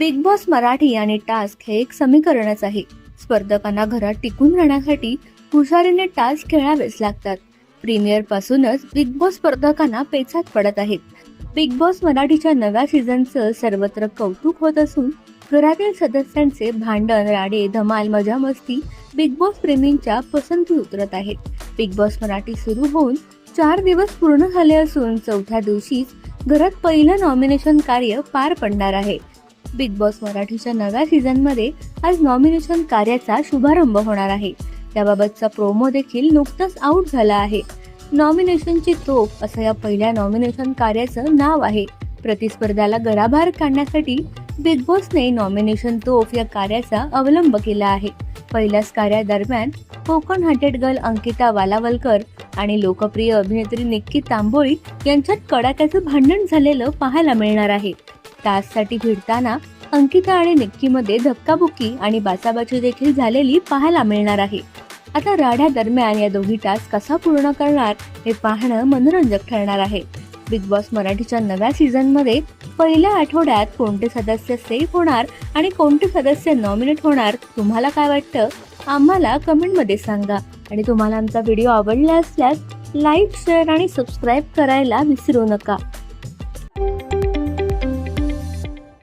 Big boss Marathi आणि task हे एक समीकरणच आहे. स्पर्धकांना घरात टिकून राहण्यासाठी हुशारीने टास्क खेळावेच लागतात. प्रीमियर पासूनच बिग बॉस स्पर्धकांना पेचात पडत आहेत. बिग बॉस मराठीच्या नव्या सीझनचं सर्वत्र कौतुक होत असून घरातील सदस्यांचे भांडण राडे धमाल मजा मस्ती बिग बॉस प्रेमींच्या पसंती उतरत आहेत. बिग बॉस मराठी सुरू होऊन चार दिवस पूर्ण झाले असून चौथ्या दिवशीच घरात पहिलं नॉमिनेशन कार्य पार पडणार आहे. बिग बॉस मराठीच्या नव्या सीझनमध्ये आज नॉमिनेशन कार्याचा शुभारंभ होणार आहे. त्याबाबतचा प्रोमो देखील नुकताच आउट झाला आहे. नॉमिनेशनची तोफ असं या पहिल्या नॉमिनेशन कार्याचं नाव आहे. प्रतिस्पर्ध्याला गराभार काढण्यासाठी बिग बॉसने नॉमिनेशन तोफ या कार्याचा अवलंब केला आहे. पहिल्याच कार्यादरम्यान कोकण हंटेड गर्ल अंकिता वालावलकर आणि लोकप्रिय अभिनेत्री निक्की तांबोळी यांच्यात कडाक्याचं भांडण झालेलं पाहायला मिळणार आहे. टास्कसाठी भिडताना अंकिता आणि निक्कीमध्ये धक्काबुक्की आणि बाचाबाची देखील झालेली पाहायला मिळणार आहे. आता राड्या दरम्यान या दोघी टास्क कसा पूर्ण करणार हे पाहणं मनोरंजक ठरणार आहे. बिग बॉस मराठीच्या नव्या सीझनमध्ये पहिल्या आठवड्यात कोणते सदस्य सेफ होणार आणि कोणते सदस्य नॉमिनेट होणार तुम्हाला काय वाटतं? आम्हाला कमेंटमध्ये सांगा. आणि तुम्हाला आमचा व्हिडिओ आवडला असल्यास लाईक शेअर आणि सबस्क्राईब करायला विसरू नका.